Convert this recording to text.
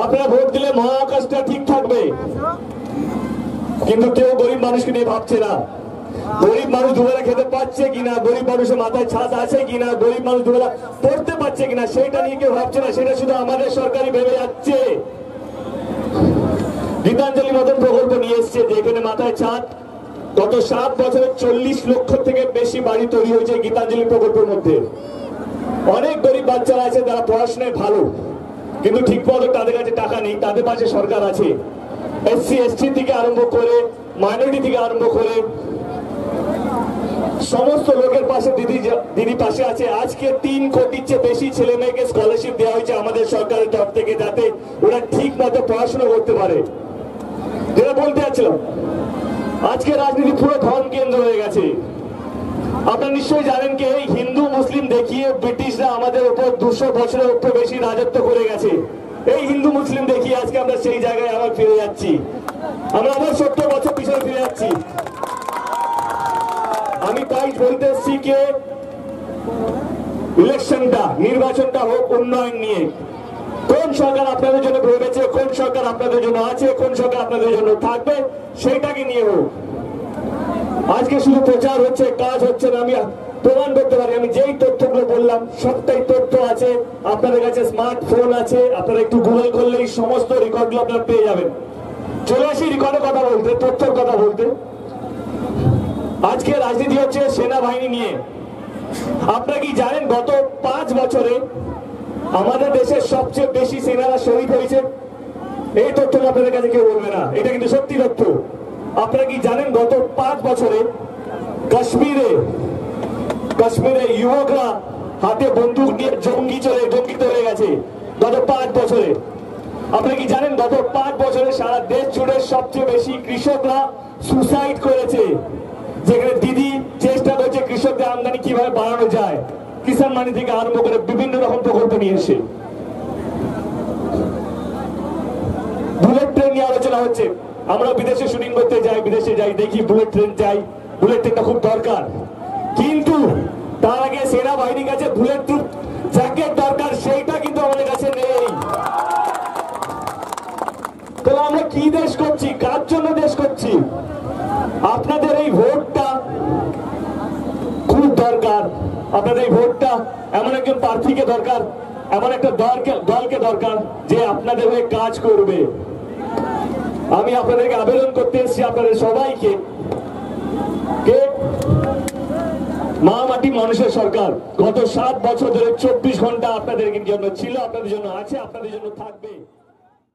আপনারা ভোট দিলে মহাকাশটা ঠিক থাকবে। কিন্তু কেউ গরিব মানুষকে নিয়ে ভাবছে না। গরিব মানুষ দুবেলা খেতে পাচ্ছে কিনা, গরিব মানুষের মাথায় ছাদ আছে কিনা, গরিব মানুষ দুবেলা পড়তে পারছে কিনা, সেটা নিয়ে কেউ ভাবছে না, সেটা শুধু আমাদের সরকারি ভেবে যাচ্ছে। গীতাঞ্জলি মতন প্রকল্প নিয়ে এসছে যেখানে মাথায় ছাদ। গত সাত বছরে চল্লিশ লক্ষ থেকে বেশি বাড়ি তৈরি হয়েছে গীতাঞ্জলি প্রকল্পের মধ্যে। অনেক গরিব বাচ্চারা আছে তারা পড়াশোনায় ভালো। কিন্তু ঠিক মতো তাদের কাছে টাকা নেই, তাদের পাশে সরকার আছে। এসসি এসটি থেকে আরম্ভ করে, মাইনরিটি থেকে আরম্ভ করে, সমস্ত লোকের পাশে দিদি দিদি পাশে আছে। আজকে তিন কোটির চেয়ে বেশি ছেলে মেয়েকে স্কলারশিপ দেওয়া হয়েছে আমাদের সরকারের তরফ থেকে যাতে ওরা ঠিক মতো পড়াশোনা করতে পারে। যেটা বলতে যাচ্ছিলাম আজকে রাজনীতি পুরো ধন কেন্দ্র হয়ে গেছে। আপনারা নিশ্চয়ই জানেন কি, এই হিন্দু, মুসলিম দেখিয়ে ব্রিটিশরা আমাদের উপর দুশো বছরের উপর বেশি রাজত্ব করে গেছে। এই হিন্দু, মুসলিম দেখিয়ে আজকে আমরা সেই জায়গায় আবার ফিরে যাচ্ছি। আমরা আবার সত্তর বছর পিছনে ফিরে যাচ্ছি। আমি তাই বলতে এসছি কে, ইলেকশনটা, নির্বাচনটা হোক, উন্নয়ন নিয়ে। কোন সরকার আপনাদের জন্য ভেবেছে, কোন সরকার আপনাদের জন্য আছে, কোন সরকার আপনাদের জন্য থাকবে, সেইটাকে নিয়ে হোক। আজকে শুধু প্রচার হচ্ছে, কাজ হচ্ছে না, আমি প্রমাণ করতে পারি। আমি যেই তথ্যগুলো বললাম, সবটাই তথ্য আছে। আপনাদের কাছে স্মার্টফোন আছে, আপনারা একটু গুগল করলেই সমস্ত রেকর্ডগুলো আপনারা পেয়ে যাবেন। চলে আসি রেকর্ডের কথা বলতে, তথ্যের কথা বলতে। আজকে রাজনীতি হচ্ছে সেনাবাহিনী নিয়ে। আপনারা কি জানেন, গত পাঁচ বছরে আমাদের দেশের সবচেয়ে বেশি সেনারা শহীদ হয়েছে? এই তথ্য আপনাদের কাছে কেউ বলবে না। এটা কিন্তু সত্যি তথ্য। আপনারা কি জানেন গত পাঁচ বছরে কাশ্মীরে কাশ্মীরে যুবকরা হাতে বন্দুক নিয়ে জঙ্গি চলে, জঙ্গি হয়ে গেছে গত পাঁচ বছরে। আপনি কি জানেন গত পাঁচ বছরে সারা দেশ জুড়ে সবচেয়ে বেশি কৃষকরা সুসাইড করেছে? যেখানে দিদি চেষ্টা করছে কৃষকদের আমদানি কীভাবে বাড়ানো যায়, কিষাণ মানি থেকে আরম্ভ করে বিভিন্ন রকম প্রকল্প নিয়ে এসে। বুলেট ট্রেন নিয়ে আলোচনা হচ্ছে। আমরা বিদেশে শুটিং করতে যাই, বিদেশে যাই, দেখি বুলেট ট্রেন যাই। বুলেট ট্রেনটা খুব দরকার। কিন্তু তার আগে সেনাবাহিনীর কাছে বুলেট প্রুফ জ্যাকেট দরকার, সেইটা কিন্তু আমাদের কাছে নেই। তো আমরা কি দেশ করছি? কার জন্য দেশ করছি? আপনাদের এই ভোটটা খুব দরকার। আপনাদের এই ভোটটা এমন একজন প্রার্থীকে দরকার, এমন একটা দলকে দলকে দরকার যে আপনাদের হয়ে কাজ করবে। আমি আপনাদেরকে আবেদন করতে এসেছি আপনাদের সবাইকে। মা মাটি মানুষের সরকার। গত সাত বছর ধরে চব্বিশ ঘণ্টা আপনাদের জন্য ছিল, আপনাদের জন্য আছে, আপনাদের জন্য থাকবে।